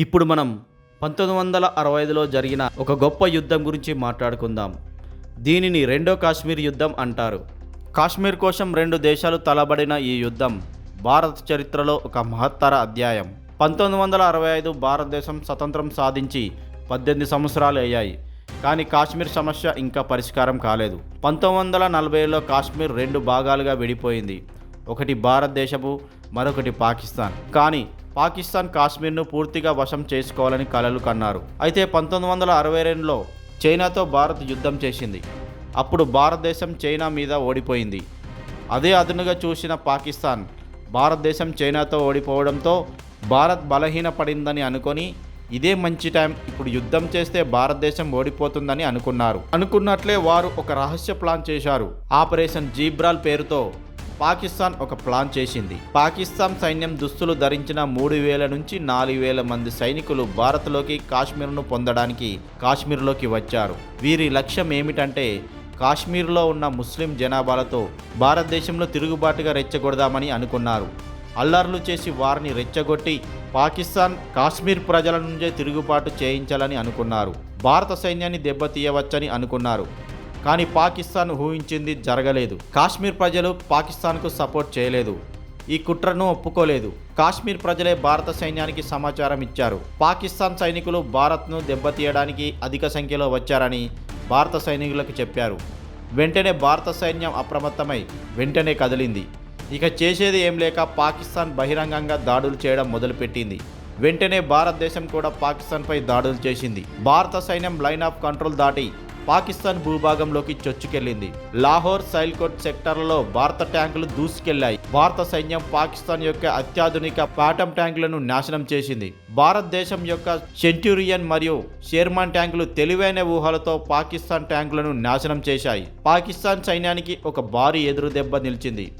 ఇప్పుడు మనం పంతొమ్మిది వందల అరవై ఐదులో జరిగిన ఒక గొప్ప యుద్ధం గురించి మాట్లాడుకుందాం. దీనిని రెండో కాశ్మీర్ యుద్ధం అంటారు. కాశ్మీర్ కోసం రెండు దేశాలు తలబడిన ఈ యుద్ధం భారత చరిత్రలో ఒక మహత్తర అధ్యాయం. పంతొమ్మిది వందల అరవై ఐదు భారతదేశం స్వతంత్రం సాధించి పద్దెనిమిది సంవత్సరాలు అయ్యాయి. కానీ కాశ్మీర్ సమస్య ఇంకా పరిష్కారం కాలేదు. పంతొమ్మిది వందల నలభైలో కాశ్మీర్ రెండు భాగాలుగా విడిపోయింది. ఒకటి భారతదేశపు మరొకటి పాకిస్తాన్. కానీ పాకిస్తాన్ కాశ్మీర్ను పూర్తిగా వశం చేసుకోవాలని కలలు కన్నారు. అయితే పంతొమ్మిది వందల అరవై రెండులో చైనాతో భారత్ యుద్ధం చేసింది. అప్పుడు భారతదేశం చైనా మీద ఓడిపోయింది. అదే అదునుగా చూసిన పాకిస్తాన్ భారతదేశం చైనాతో ఓడిపోవడంతో భారత్ బలహీనపడిందని అనుకొని ఇదే మంచి టైం ఇప్పుడు యుద్ధం చేస్తే భారతదేశం ఓడిపోతుందని అనుకున్నారు. అనుకున్నట్లే వారు ఒక రహస్య ప్లాన్ చేశారు. ఆపరేషన్ జీబ్రాల్ పేరుతో పాకిస్తాన్ ఒక ప్లాన్ చేసింది. పాకిస్తాన్ సైన్యం దుస్తులు ధరించిన మూడు వేల నుంచి నాలుగు వేల మంది సైనికులు భారత్లోకి కాశ్మీర్ను పొందడానికి కాశ్మీర్లోకి వచ్చారు. వీరి లక్ష్యం ఏమిటంటే కాశ్మీర్లో ఉన్న ముస్లిం జనాభాలతో భారతదేశంలో తిరుగుబాటుగా రెచ్చగొడదామని అనుకున్నారు. అల్లర్లు చేసి వారిని రెచ్చగొట్టి పాకిస్తాన్ కాశ్మీర్ ప్రజల నుంచే తిరుగుబాటు చేయించాలని అనుకున్నారు. భారత సైన్యాన్ని దెబ్బతీయవచ్చని అనుకున్నారు. కానీ పాకిస్తాన్ ఊహించింది జరగలేదు. కాశ్మీర్ ప్రజలు పాకిస్తాన్కు సపోర్ట్ చేయలేదు. ఈ కుట్రను ఒప్పుకోలేదు. కాశ్మీర్ ప్రజలే భారత సైన్యానికి సమాచారం ఇచ్చారు. పాకిస్తాన్ సైనికులు భారత్ను దెబ్బతీయడానికి అధిక సంఖ్యలో వచ్చారని భారత సైనికులకు చెప్పారు. వెంటనే భారత సైన్యం అప్రమత్తమై వెంటనే కదిలింది. ఇక చేసేది ఏం లేక పాకిస్తాన్ బహిరంగంగా దాడులు చేయడం మొదలుపెట్టింది. వెంటనే భారతదేశం కూడా పాకిస్తాన్పై దాడులు చేసింది. భారత సైన్యం లైన్ ఆఫ్ కంట్రోల్ దాటి పాకిస్తాన్ భూభాగంలోకి చొచ్చుకెళ్ళింది లాహోర్ సైల్కోట్ సెక్టార్లలో భారత ట్యాంకులు దూసుకెళ్ళాయి. భారత సైన్యం పాకిస్తాన్ యొక్క అత్యాధునిక పాటం ట్యాంకులను నాశనం చేసింది. భారతదేశం యొక్క సెంచురియన్ మరియు షేర్మాన్ ట్యాంకులు తెలివైన ఊహలతో పాకిస్తాన్ ట్యాంకులను నాశనం చేశాయి. పాకిస్తాన్ సైన్యానికి ఒక భారీ ఎదురు దెబ్బ నిలిచింది.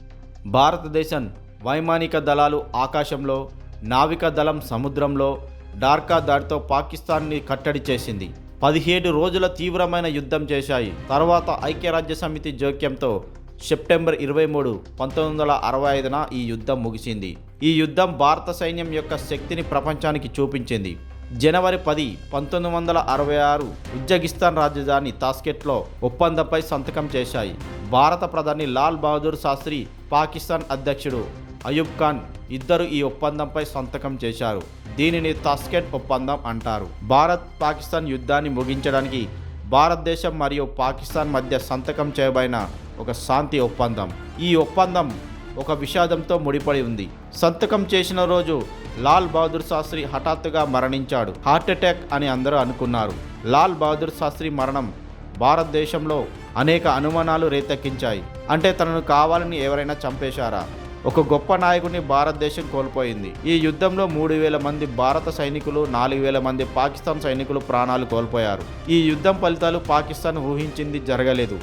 భారతదేశం వైమానిక దళాలు ఆకాశంలో నావికా దళం సముద్రంలో డార్కా దాడితో పాకిస్తాన్ని కట్టడి చేసింది. పదిహేడు రోజుల తీవ్రమైన యుద్ధం చేశాయి. తర్వాత ఐక్యరాజ్య సమితి జోక్యంతో సెప్టెంబర్ ఇరవై మూడు పంతొమ్మిది వందల అరవై ఐదున ఈ యుద్ధం ముగిసింది. ఈ యుద్ధం భారత సైన్యం యొక్క శక్తిని ప్రపంచానికి చూపించింది. జనవరి పది పంతొమ్మిది వందల అరవై ఆరు ఉజ్బెకిస్తాన్ రాజధాని తాస్కెట్లో ఒప్పందంపై సంతకం చేశాయి. భారత ప్రధాని లాల్ బహదూర్ శాస్త్రి పాకిస్తాన్ అధ్యక్షుడు అయూబ్ ఖాన్ ఇద్దరు ఈ ఒప్పందంపై సంతకం చేశారు. దీనిని తాస్కెట్ ఒప్పందం అంటారు. భారత్ పాకిస్తాన్ యుద్ధాన్ని ముగించడానికి భారతదేశం మరియు పాకిస్తాన్ మధ్య సంతకం చేయబడిన ఒక శాంతి ఒప్పందం. ఈ ఒప్పందం ఒక విషాదంతో ముడిపడి ఉంది. సంతకం చేసిన రోజు లాల్ బహదూర్ శాస్త్రి హఠాత్తుగా మరణించాడు. హార్ట్అటాక్ అని అందరూ అనుకున్నారు. లాల్ బహదూర్ శాస్త్రి మరణం భారతదేశంలో అనేక అనుమానాలు రేతెక్కించాయి అంటే తనను కావాలని ఎవరైనా చంపేశారా? ఒక గొప్ప నాయకుడిని భారతదేశం కోల్పోయింది. ఈ యుద్ధంలో మూడు వేల మంది భారత సైనికులు నాలుగు వేల మంది పాకిస్తాన్ సైనికులు ప్రాణాలు కోల్పోయారు. ఈ యుద్ధం ఫలితాలు పాకిస్తాన్ ఊహించింది జరగలేదు.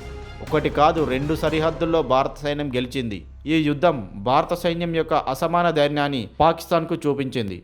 ఒకటి కాదు రెండు సరిహద్దుల్లో భారత సైన్యం గెలిచింది. ఈ యుద్ధం భారత సైన్యం యొక్క అసమాన ధైర్యాన్ని పాకిస్తాన్కు చూపించింది.